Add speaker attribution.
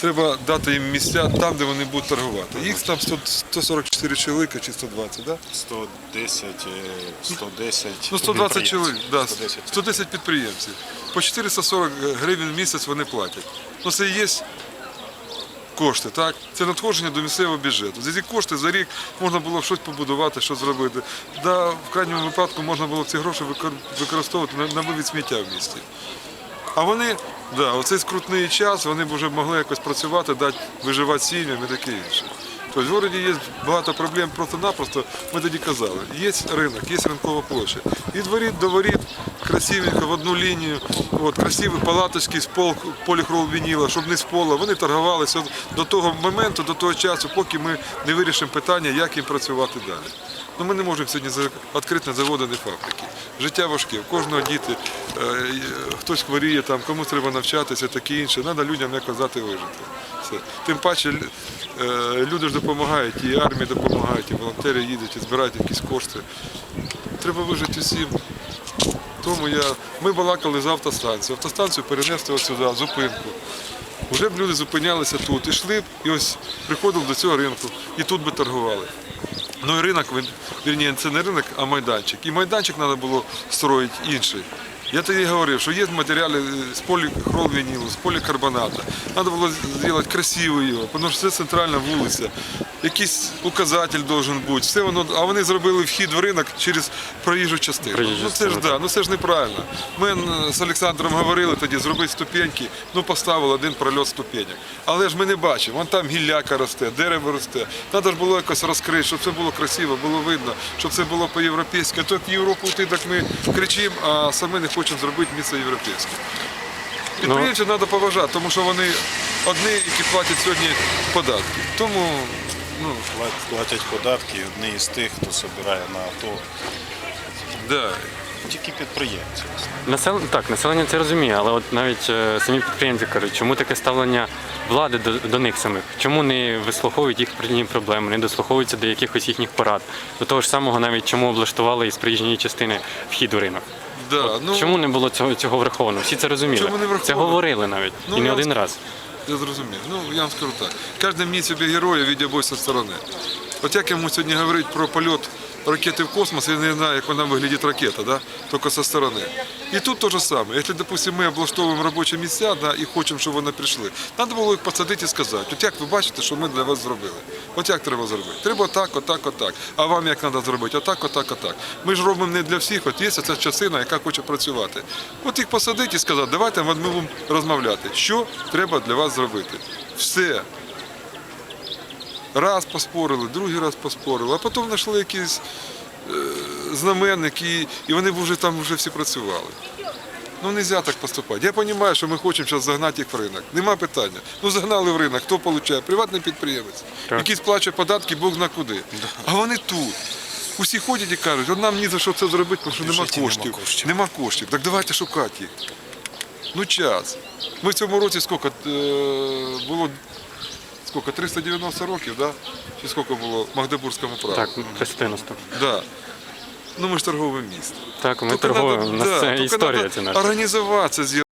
Speaker 1: Треба дати їм місця там, де вони будуть торгувати. Їх там 100 144 чоловіка чи 120, да?
Speaker 2: 110, е, 110.
Speaker 1: Ну, 120 чоловік, да,
Speaker 2: 110.
Speaker 1: 110 підприємців. По 440 гривень в місяць вони платять. Ну це і є кошти, так? Це надходження до місцевого бюджету. За ці кошти за рік можна було щось побудувати, щось зробити. Да, в крайньому випадку можна було ці гроші використовувати на, на вивід сміття в місті. А вони, да, оцей скрутний час, вони б вже могли якось працювати, дати виживати сім'ям і таке інше. Тобто в городі є багато проблем просто-напросто, ми тоді казали, є ринок, є ринкова площа. І дворіт до воріт красивенько в одну лінію, от, красиві палаточки з пол, поліхролвініла, щоб не з пола. Вони торгувалися до того моменту, до того часу, поки ми не вирішимо питання, як їм працювати далі. Ну, ми не можемо сьогодні відкрити заводи, не фабрики. Життя важке, у кожного діти, е, е, хтось хворіє, там, комусь треба навчатися, таке інше. Треба людям якось дати вижити. Все. Тим паче е, люди ж допомагають, і армія допомагає, і волонтери їдуть, і збирають якісь кошти. Треба вижити всім. Тому я, ми балакали з автостанцію. Автостанцію перенесли сюди, зупинку. Вже б люди зупинялися тут, ішли б і ось приходили до цього ринку, і тут би торгували. Ну і ринок, вірні, це не ринок, а майданчик. І майданчик треба було строїти інший. Я тоді говорив, що є матеріали з поліхролвінілу, з полікарбоната. Треба було зробити красиво його, тому що це центральна вулиця. Якийсь указатель должен бути. Все воно, а вони зробили вхід в ринок через проїжджу частину.
Speaker 3: Проїжджу
Speaker 1: ну це ж да, ну це ж неправильно. Ми з Олександром говорили тоді, зробити ступеньки, ну поставили один прольот ступенек. Але ж ми не бачимо, вон там гілляка росте, дерево росте. Треба ж було якось розкрити, щоб це було красиво, було видно, щоб це було по-європейськи. В Європу йти, так ми кричимо, а самі не хочемо зробити місце європейське. Підприємців треба поважати, тому що вони одні, які платять сьогодні податки. Тому ну,
Speaker 2: Платять податки одні із тих, хто збирає на АТО.
Speaker 1: да.
Speaker 2: Тільки підприємці.
Speaker 3: Насел... Так, населення це розуміє, але от навіть е, самі підприємці кажуть, чому таке ставлення влади до, до них самих? Чому не вислуховують їх природні проблеми, не дослуховуються до якихось їхніх порад? До того ж самого, навіть чому облаштували із приїжджої частини вхід у ринок?
Speaker 1: Да. Ну,
Speaker 3: Чому не було цього, цього враховано? Всі це розуміли.
Speaker 1: Чому не враховано?
Speaker 3: Це говорили навіть.
Speaker 1: Ну,
Speaker 3: і не один раз.
Speaker 1: Я зрозумів. Ну, я вам скажу так. Кожен мій собі героя від обох зі сторони. От як йому сьогодні говорить про польот ракети в космос, я не знаю, як вона виглядить ракета, да? тільки зі сторони. І тут те ж саме. Якщо, допустимо, ми облаштовуємо робочі місця да, і хочемо, щоб вони прийшли, треба було їх посадити і сказати, от як ви бачите, що ми для вас зробили. От як треба зробити? Треба отак, отак, отак. А вам як треба зробити? Отак, отак, отак. Ми ж робимо не для всіх, от є ця частина, яка хоче працювати. От їх посадити і сказати, давайте ми будемо розмовляти, що треба для вас зробити. Все. Раз поспорили, другий раз поспорили, а потім знайшли якийсь е, знаменник, і, і вони вже там вже всі працювали. Ну, не можна так поступати. Я розумію, що ми хочемо зараз загнати їх в ринок. Нема питання. Ну, загнали в ринок, хто отримує? Приватний підприємець,
Speaker 3: Так.
Speaker 1: який сплачує податки, Бог зна куди. А вони тут. Усі ходять і кажуть, от нам ні за що це зробити, тому що нема
Speaker 2: Бюджеті нема
Speaker 1: коштів.
Speaker 2: коштів.
Speaker 1: Нема коштів. Так давайте шукати їх. Ну, час. Ми в цьому році скільки е, було скільки, 390 років, да? чи скільки було в Магдебурзькому праву?
Speaker 3: Так, 390.
Speaker 1: Да. Ну ми ж торгове місто.
Speaker 3: Так, ми торгуємо. У нас це історія ця наша.
Speaker 1: Організуватися,